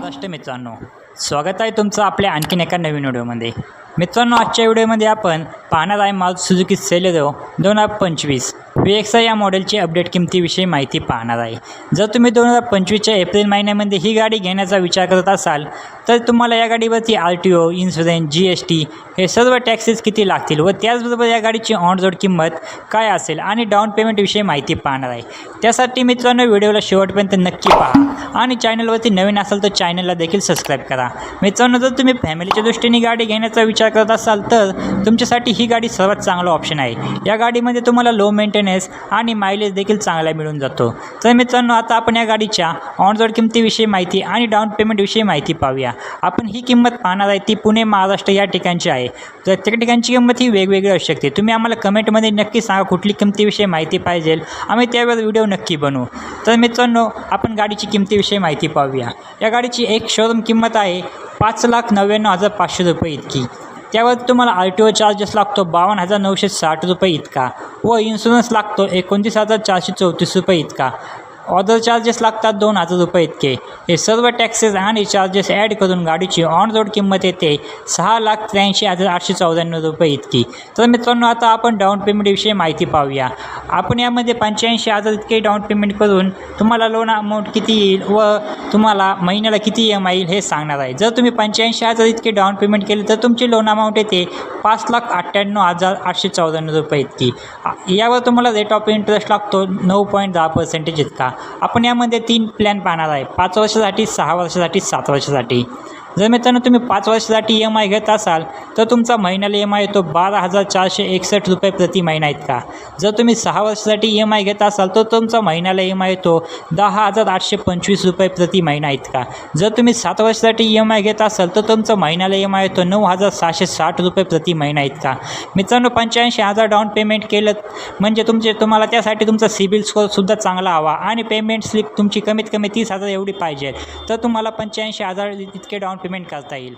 नमस्ते मित्रांनो. स्वागत आहे तुमचं आपल्या आणखीन एका नवीन व्हिडिओमध्ये. मित्रांनो आजच्या व्हिडिओमध्ये आपण पाहणार आहे मारुती सुझुकी सेलेरो दोन हजार पंचवीस. व्ही एक्स या मॉडेलची अपडेट किमतीविषयी माहिती पाहणार आहे. जर तुम्ही दोन हजार पंचवीसच्या एप्रिल महिन्यामध्ये ही गाडी घेण्याचा विचार करत असाल तर तुम्हाला या गाडीवरती R T O insurance G S T हे सर्व टॅक्सेस किती लागतील व त्याचबरोबर या गाडीची ऑनरोड किंमत काय असेल आणि डाऊन पेमेंटविषयी माहिती पाहणार आहे. त्यासाठी मित्रांनो व्हिडिओला शेवटपर्यंत नक्की पहा आणि चॅनलवरती नवीन असाल तर चॅनलला देखील सबस्क्राईब करा. मित्रांनो जर तुम्ही फॅमिलीच्या दृष्टीने गाडी घेण्याचा विचार करत असाल तर तुमच्यासाठी ही गाडी सर्वात चांगला ऑप्शन आहे. या गाडीमध्ये तुम्हाला लो मेंटेनन्स आणि मायलेज देखील चांगला मिळून जातो. तर मित्रांनो आता आपण या गाडीच्या ऑनरोड किमतीविषयी माहिती आणि डाऊन पेमेंटविषयी माहिती पाहूया. आपण ही किंमत पाहणार आहे ती पुणे महाराष्ट्र या ठिकाणची आहे. प्रत्येक ठिकाणची किंमत ही वेगवेगळी असू शकते. तुम्ही आम्हाला कमेंटमध्ये नक्की सांगा कुठली किमतीविषयी माहिती पाहिजे. आम्ही त्यावेळेस व्हिडिओ नक्की बनवू. तर मित्रांनो आपण गाडीची किमतीविषयी माहिती पाहूया. या गाडीची एक शोरूम किंमत आहे पाच लाख नव्याण्णव हजार पाचशे रुपये इतकी. त्यावर तुम्हाला आर टी ओ चार्जेस लागतो बावन्न हजार नऊशे साठ रुपये इतका. व इन्शुरन्स लागतो एकोणतीस हजार चारशे चौतीस रुपये इतका. ऑदर चार्जेस लागतात दोन हजार रुपये इतके. हे सर्व टॅक्सेस आणि चार्जेस ॲड करून गाडीची ऑन रोड किंमत येते सहा लाख त्र्याऐंशी हजार आठशे चौऱ्याण्णव रुपये इतकी. तर मित्रांनो आता आपण डाऊन पेमेंटविषयी माहिती पाहूया. आपण यामध्ये पंच्याऐंशी हजार इतके डाऊन पेमेंट करून तुम्हाला लोन अमाऊंट किती येईल व तुम्हाला महिन्याला किती ई एम आय येईल हे सांगणार आहे. जर तुम्ही पंच्याऐंशी हजार इतके डाऊन पेमेंट केले तर तुमची लोन अमाऊंट येते पाच लाख अठ्ठ्याण्णव हजार आठशे चौऱ्याण्णव रुपये इतकी. यावर तुम्हाला रेट ऑफ इंटरेस्ट लागतो नऊ पॉईंट दहा पर्सेंटेज इतका. आपण यामध्ये तीन प्लॅन पाहणार आहे. पाच वर्षासाठी सहा वर्षासाठी सात वर्षासाठी. जर मित्रांनो तुम्ही पाच वर्षासाठी ई एम आय घेत असाल तर तुमचा महिन्याला ई एम आय येतो बारा हजार चारशे एकसष्ट रुपये प्रति महिना इतका. जर तुम्ही सहा वर्षासाठी ई एम आय घेत असाल तर तुमचा महिन्याला ई एम आय येतो दहा हजार आठशे पंचवीस रुपये प्रति महिना इतका. जर तुम्ही सात वर्षासाठी ई एम आय घेत असाल तर तुमचा महिन्याला ई एम आय येतो नऊ हजार सहाशे साठ रुपये प्रति महिना इतका. मित्रांनो पंच्याऐंशी हजार डाऊन पेमेंट केलं म्हणजे तुमचे तुम्हाला त्यासाठी तुमचा सिबिल स्कोअरसुद्धा चांगला हवा आणि पेमेंट स्लिप तुमची कमीत कमी तीस हजार एवढी पाहिजे. तर तुम्हाला पंच्याऐंशी हजार इतके डाऊन पेमेंट करता येईल.